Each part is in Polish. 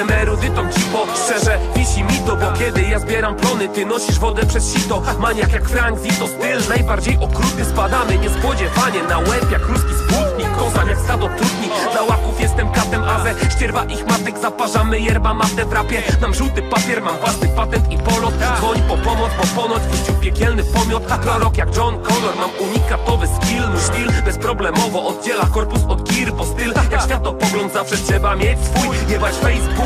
Jestem erudytą cipo, szczerze wisi mi to Bo kiedy ja zbieram plony, ty nosisz wodę przez sito. Maniak jak Frank Zito, styl najbardziej okrutny Spadamy niespodziewanie na łeb jak ruski sputnik. Kozam jak stado trudni, dla łaków jestem katem Azę, ścierwa ich matek, zaparzamy yerba matę w rapie. Mam żółty papier, mam własny patent i polot. Dzwoń po pomoc, bo ponoć puścił piekielny pomiot. Prorok jak John Connor, mam unikatowy skill. Mój styl bezproblemowo oddziela korpus od gir Bo styl jak światopogląd zawsze trzeba mieć swój. Jebać Facebook,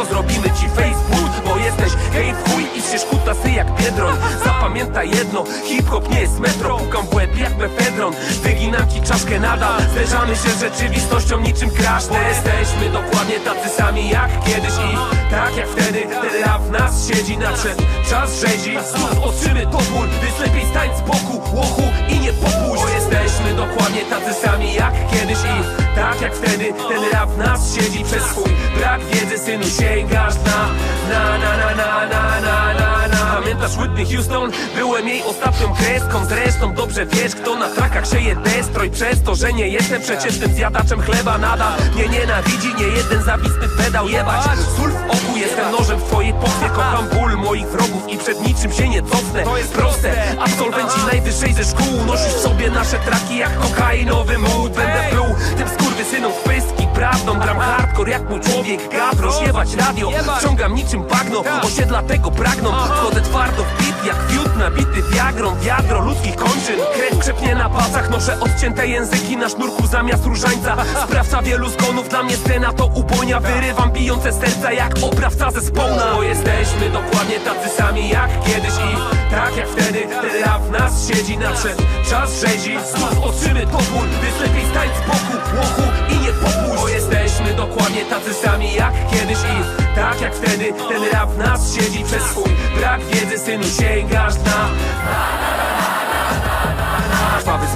dziwko zrobimy ci Facebook? Bo jesteś hej w chuj i się kutasy jak Biedroń Zapamiętaj jedno, hip-hop nie jest metro. Pukam w łeb jak mefedron, wyginam ci czaszkę nadal. Zderzamy się z rzeczywistością niczym crash Bo jesteśmy dokładnie tacy sami jak kiedyś. I tak jak wtedy, ten rap w nas siedzi. Nadszedł czas rzezi, znów otrzymy topór Więc lepiej stań z boku, łochu i nie popuść jesteśmy dokładnie tacy sami jak kiedyś I tak jak wtedy, ten rap nas siedzi Przez swój brak wiedzy, synu, sięgasz Na, na, na, na, na, na, na, na Pamiętasz Whitney Houston? Byłem jej ostatnią kreską Zresztą dobrze wiesz, kto na trakach sieje destroj Przez to, że nie jestem przeciętnym zjadaczem chleba Nadal. Mnie nienawidzi, nie jeden zawisny pedał Jebać. Sól w oku, jestem nożem w twojej pochwie Kocham ból moich wrogów i przed niczym się nie cofnę. To jest proste, absolwenci najwyższej ze szkół Nosisz sobie nasze traki jak kokainowy mód. Będę pluł tym skurwysynom w pyski. Prawdą gram hardcore jak mój człowiek. Gawrosz, jebać radio, wciągam niczym bagno Osiedla tego pragną, wchodzę twardo w bit Jak fiut nabity wiagrą, wiadro ludzkich kończyn. Krew krzepnie na palcach, noszę odcięte języki Na sznurku zamiast różańca. Sprawca wielu zgonów, dla mnie scena to ubonia Wyrywam bijące serca jak oprawca ze spona. Bo jesteśmy dokładnie tacy sami jak kiedyś I tak jak wtedy, ten w nas siedzi Nadszedł czas rzezi, znów otrzymy topór Więc lepiej stań z boku, łochu i nie popuść. Bo jesteśmy dokładnie tacy sami jak kiedyś I tak jak wtedy, ten rap nas siedzi Przez swój brak wiedzy, synu, sięgasz na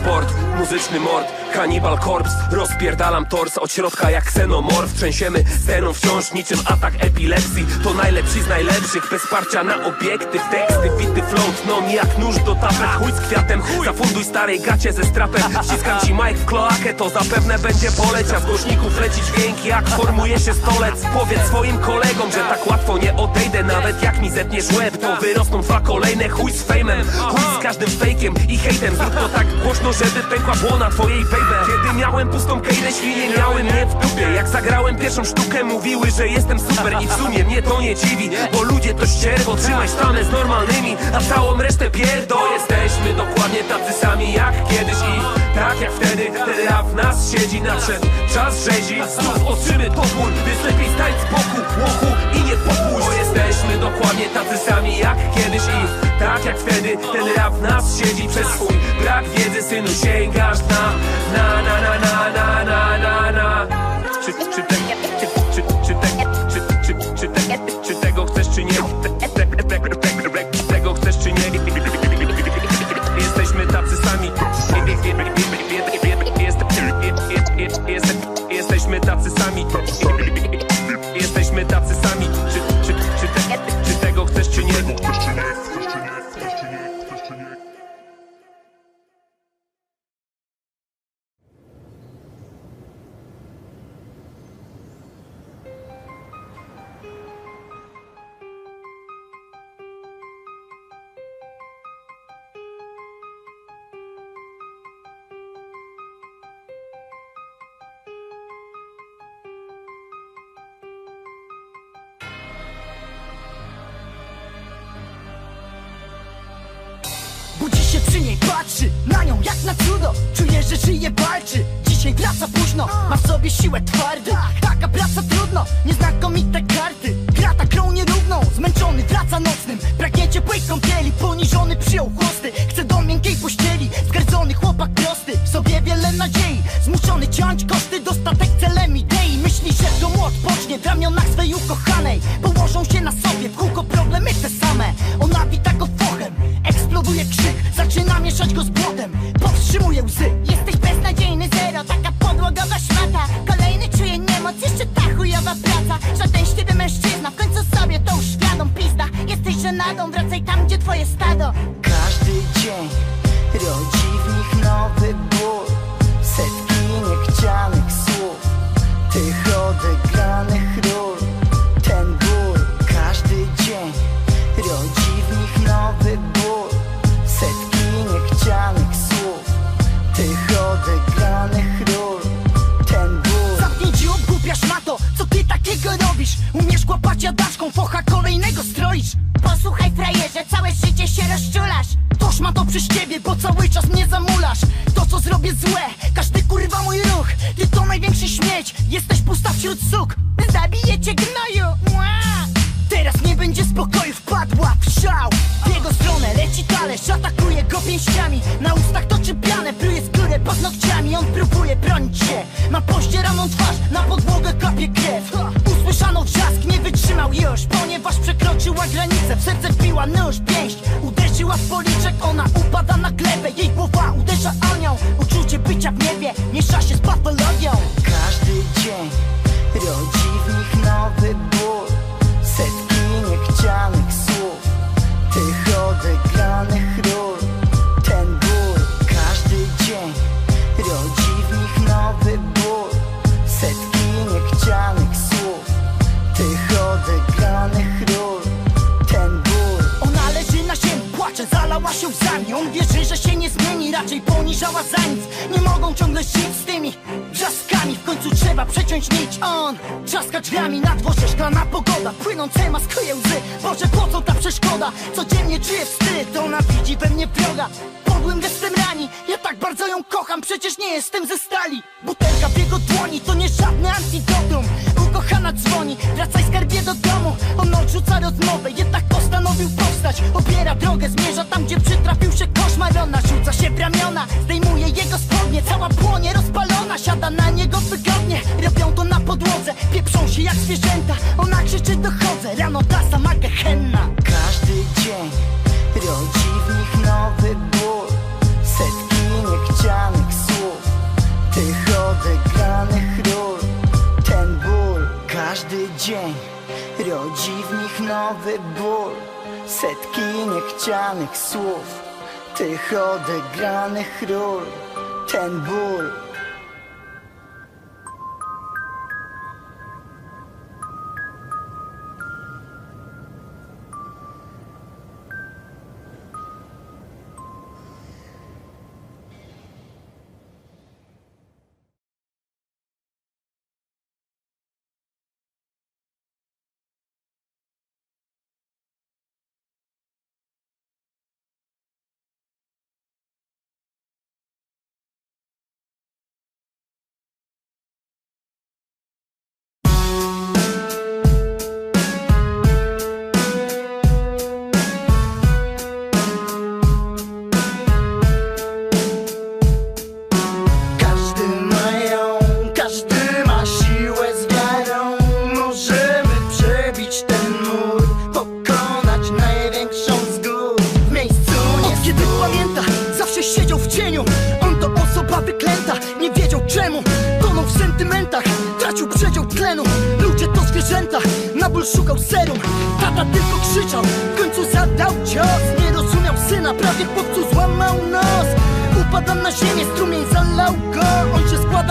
sport, muzyczny mord Kanibal korps, rozpierdalam tors Od środka jak ksenomorf. Trzęsiemy sceną wciąż niczym atak epilepsji. To najlepsi z najlepszych Bez parcia na obiektyw Teksty, bity float, non jak nóż do tapet. Chuj z kwiatem, zafunduj starej gacie ze strapem. Ściskam ci mic w kloakę To zapewne będzie poleć A z głośników leci dźwięk jak formuje się stolec. Powiedz swoim kolegom, że tak łatwo nie odejdę Nawet jak mi zetniesz łeb To wyrosną dwa kolejne chuj z fejmem. Chuj z każdym fejkiem i hejtem Zrób to tak głośno, żeby pękła błona twojej baby Kiedy miałem pustą kejdę, świnie miały mnie w dupie. Jak zagrałem pierwszą sztukę, mówiły, że jestem super I w sumie mnie to nie dziwi, bo ludzie to ścierwo Trzymaj sztanę z normalnymi, a całą resztę pierdo Jesteśmy dokładnie tacy sami jak kiedyś I tak jak wtedy, rap w nas siedzi Nadszedł czas rzezi, znów otrzymy topór Więc lepiej stań z boku, łochu i nie popuść Bo jesteśmy dokładnie tacy sami jak kiedyś I tak jak wtedy, ten rap w nas siedzi Przez swój brak wiedzy, synu, sięgasz na Na, na, na, na, na, na, na, na. Czy, czy, przy niej, patrzy na nią jak na cudo. Czuje, że żyje, walczy. Dzisiaj wraca późno, ma w sobie siłę twardy. Taka praca trudno, nieznakomite karty. Gra tak grą nierówną, zmęczony wraca nocnym. Pragnie ciepłej kąpieli, poniżony przyjął chłosty. Chce do miękkiej pościeli, zgardzony chłopak prosty. W sobie wiele nadziei, zmuszony ciąć koszty. Dostatek celem idei, myśli, że to młot pocznie. W ramionach swej ukochanej, położą się na sobie. W kółko problemy te same, ona wita go fochem Eksploduje krzyk, achas que eu siadaczką focha kolejnego stroisz. Posłuchaj frajerze, całe życie się rozczulasz. Toż ma to przez ciebie, bo cały czas mnie zamulasz. To co zrobię złe, każdy kurwa mój ruch. Ty to największy śmieć, jesteś pusta wśród suk. Zabiję cię gnoju Mua! Teraz nie będzie spokoju, wpadła w szał. W jego stronę leci talerz, atakuje go pięściami. Na ustach toczy pianę, pluje skórę paznokciami. On próbuje bronić się, ma pościeraną twarz Na podłogę kapie krew wytrzymał już Ponieważ przekroczyła granicę, w serce wbiła nóż Pięść uderzyła w policzek, ona upada na glebę Jej głowa bardzo ją kocham Przecież nie jestem ze stali Butelka w jego dłoni, to nie żadne antidotum Ukochana dzwoni, wracaj skarbie do domu. On odrzuca rozmowę, jednak postanowił powstać. Obiera drogę, zmierza tam, gdzie przytrafił się dzień. Rodzi w nich nowy ból Setki niechcianych słów Tych odegranych ról. Ten ból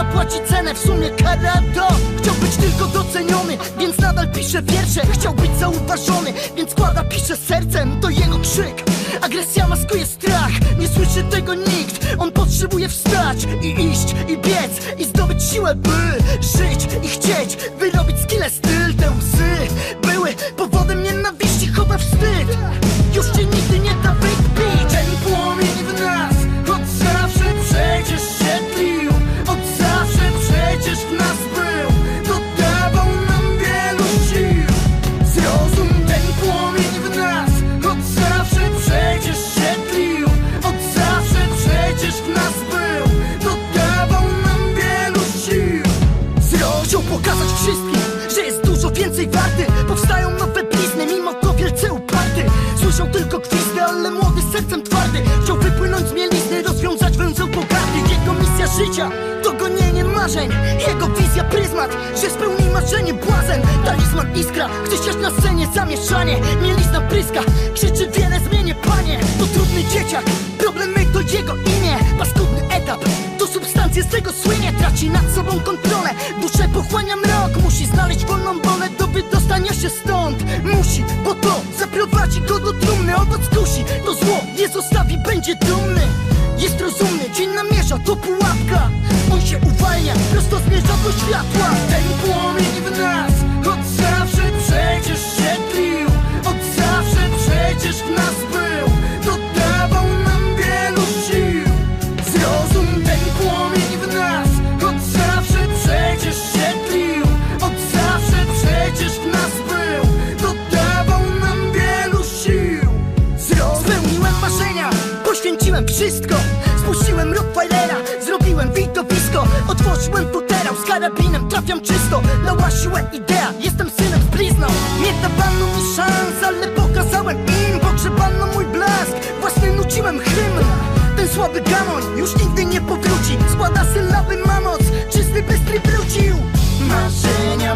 Składa, płaci cenę, w sumie kara Chciał być tylko doceniony, więc nadal pisze wiersze. Chciał być zauważony, więc składa, pisze sercem. To jego krzyk, agresja maskuje strach. Nie słyszy tego nikt, on potrzebuje wstać I iść, i biec, i zdobyć siłę by Żyć i chcieć, życia to gonienie marzeń. Jego wizja pryzmat, że spełni marzenie. Błazen Talizman iskra, chce siać na scenie zamieszanie. Mielizna pryska, krzyczy wiele zmienię panie. To trudny dzieciak, problemy to jego imię. Paskudny etap, to substancje z tego słynie. Traci nad sobą kontrolę, duszę pochłania mrok Musi znaleźć wolną wolę do wydostania się stąd. Musi, bo to zaprowadzi go do trumny. Owoc kusi, to zło nie zostawi, będzie dumny prosto zmierza do światła Zeszłym tuterał z karabinem, trafiam czysto. Dała idea, jestem synem z blizną. Nie dawano mi szans, ale pokazałem im. Pogrzebano mój blask, właśnie nuciłem hymn. Ten słaby gamoń już nigdy nie powróci. Składa sylaby mamoc, czysty bystry wrócił. Marzenia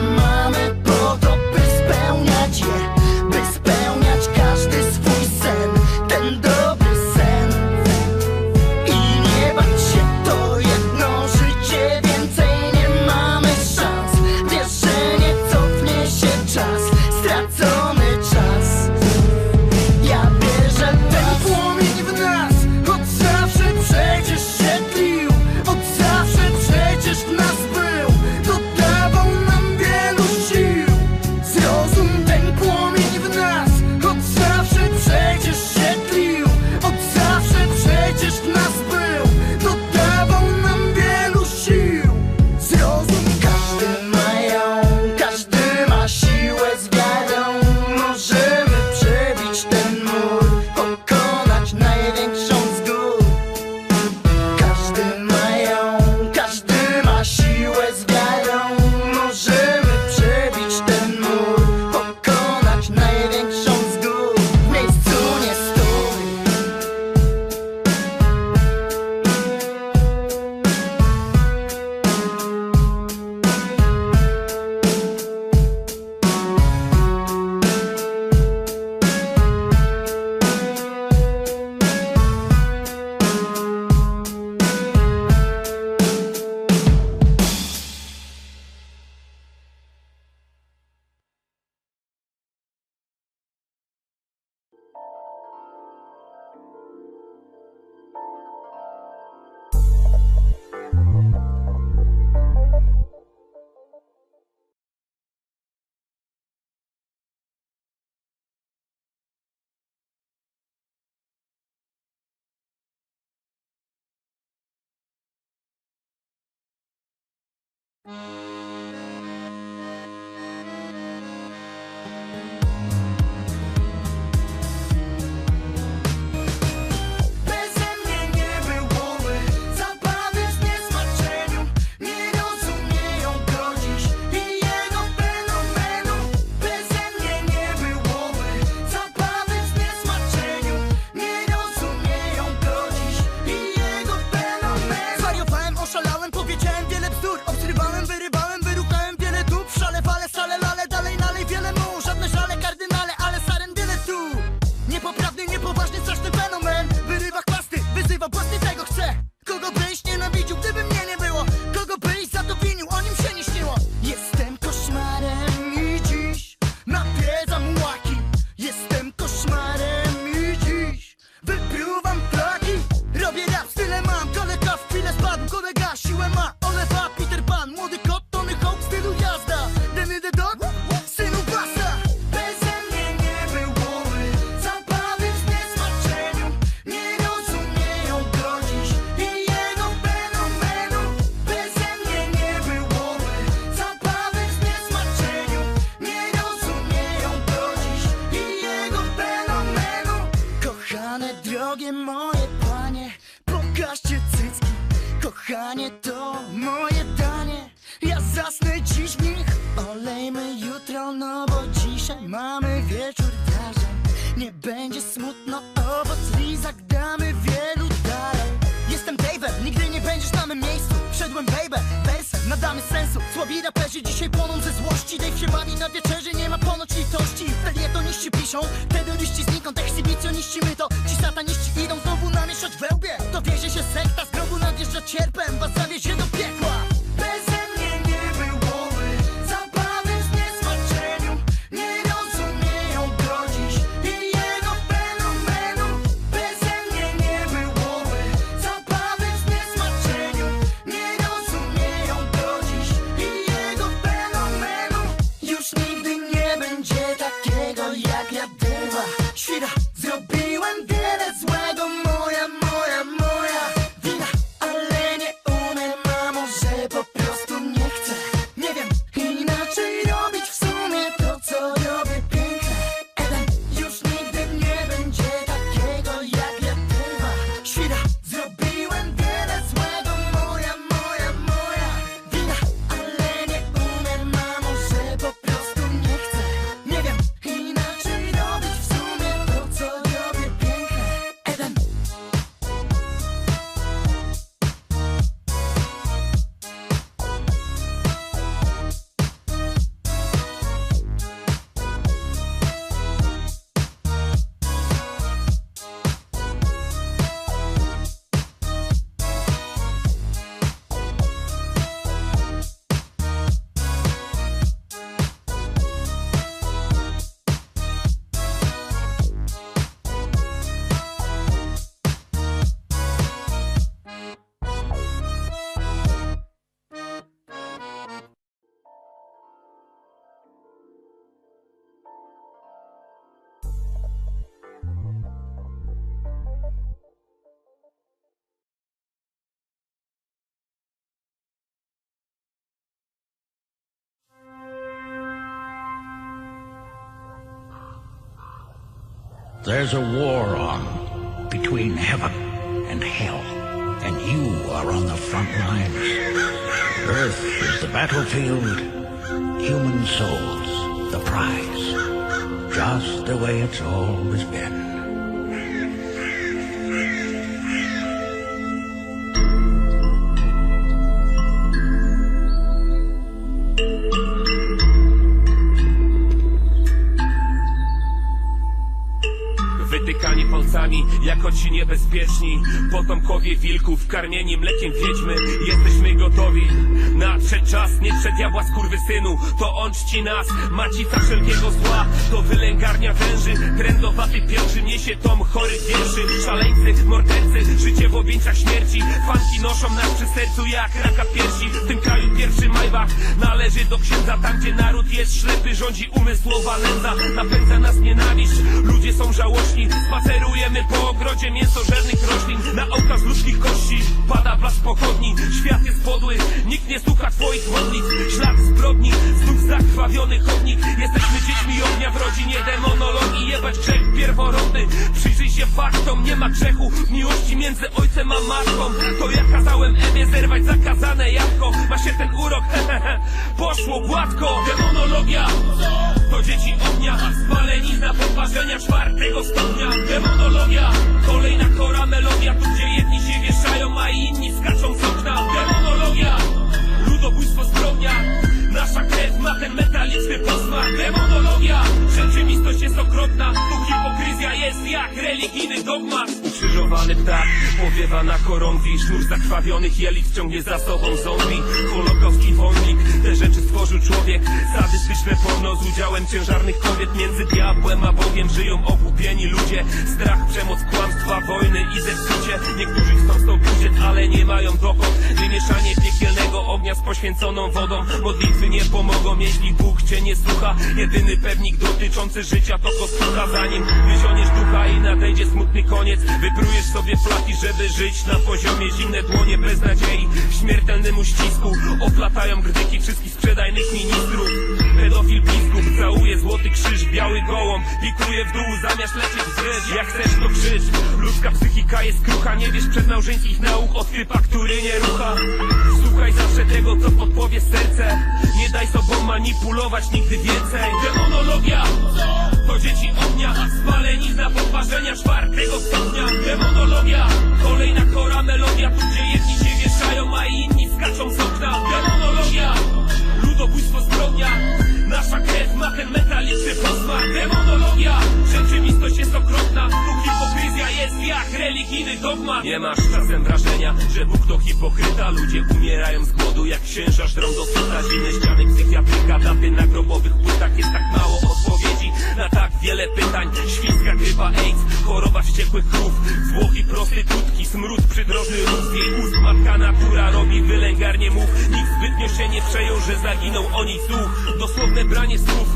Mm-hmm. 西上た地沙汰西移動 There's a war on between heaven and hell, and you are on the front lines. Earth is the battlefield, human souls the prize, just the way it's always been. Ci niebezpieczni. Potomkowie wilków, karmieni mlekiem wiedźmy. Jesteśmy gotowi Nadszedł czas, nie przed diabła synu To on czci nas, macica wszelkiego zła. To wylęgarnia węży Trędowaty pierwszy niesie tom chorych wierszy. Szaleńcy, mordercy, życie w objęciach śmierci. Fanki noszą nas przy sercu jak raka piersi. W tym kraju pierwszy majbach Należy do księdza. Tam gdzie naród jest ślepy Rządzi umysłowa nędza Napędza nas nienawiść Ludzie są żałośni Spacerujemy po ogrodzie mięsożernych roślin Na ołtarz ludzkich kości Pada blask pochodni. Świat jest podły Nikt nie słucha twoich modlitw. Ślad zbrodni Znów zakrwawiony chodnik. Jesteśmy dziećmi ognia w rodzinie demonologii. Jebać grzech pierworodny. Przyjrzyj się faktom Nie ma grzechu. W miłości między ojcem a matką. To ja kazałem Ewie zerwać zakazane jabłko. Ma się ten urok hehehe Poszło gładko. Demonologia to dzieci ognia Spalenizna podparzenia czwartego stopnia. Demonologia Kolejna chora melodia Tu gdzie jedni się wieszają A inni skaczą z okna. Demonologia Ludobójstwo zbrodnia Nasza krew ma ten metaliczny posmak. Demonologia Rzeczywistość jest okropna Tu hipokryzja jest jak religijny dogmat Ukrzyżowany ptak. Powiewa na chorągwi Sznur zakrwawionych jelit ciągnie za sobą zombie. Holokaust i wojnik Te rzeczy stworzył człowiek. Sadystyczne porno z udziałem ciężarnych kobiet. Między diabłem a Bogiem żyją ogłupieni ludzie. Strach, przemoc, kłamstwa, wojny i zepsucie. Niektórzy chcą stąd ale nie mają dokąd. Wymieszanie ognia z poświęconą wodą. Modlitwy nie pomogą, jeśli Bóg cię nie słucha. Jedyny pewnik dotyczący życia to kostura Zanim wyzioniesz ducha i nadejdzie smutny koniec Wyprujesz sobie flaki, żeby żyć na poziomie. Zimne dłonie bez nadziei śmiertelnym uścisku. Oplatają grdyki wszystkich sprzedajnych ministrów. Pedofil całuje złoty krzyż Biały gołąb. Pikuje w dół zamiast lecieć wzwyż Jak chcesz to krzycz. Ludzka psychika jest krucha. Nie wiesz przedmałżeńskich nauk od typa, który nie rucha. Słuchaj zawsze tego, co podpowie serce. Nie daj sobą manipulować nigdy więcej. Demonologia To dzieci ognia Spalenizna podparzenia czwartego stopnia. Demonologia Nie masz czasem wrażenia, że Bóg to hipokryta. Ludzie umierają z głodu jak księża żrą do syta Zimne ściany psychiatryka Daty na grobowych płytach Jest tak mało odpowiedzi na tak wiele pytań. Świńska grypa AIDS Choroba wściekłych krów. Zwłoki prostytutki Smród przydrożny ród Z jej ust matka natura robi wylęgarnie mów. Nikt zbytnio się nie przejął, że zaginął o nich słuch Dosłowne branie słów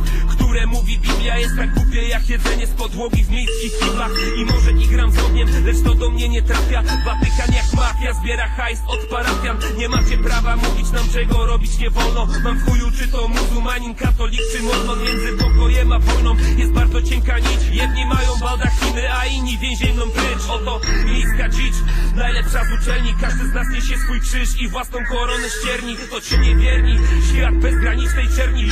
które mówi Biblia jest tak głupie jak jedzenie z podłogi w miejskich kiblach I może igram z ogniem, lecz to do mnie nie trafia. Watykan jak mafia zbiera hajs od parafian. Nie macie prawa mówić nam czego robić nie wolno. Mam w chuju czy to muzułmanin, katolik czy mormon. Między pokojem a wojną jest bardzo cienka nić. Jedni mają baldachiny, a inni więzienną prycz Oto miejska dzicz, najlepsza z uczelni. Każdy z nas niesie swój krzyż i własną koronę ścierni. To ci niewierni, świat bezgranicznej czerni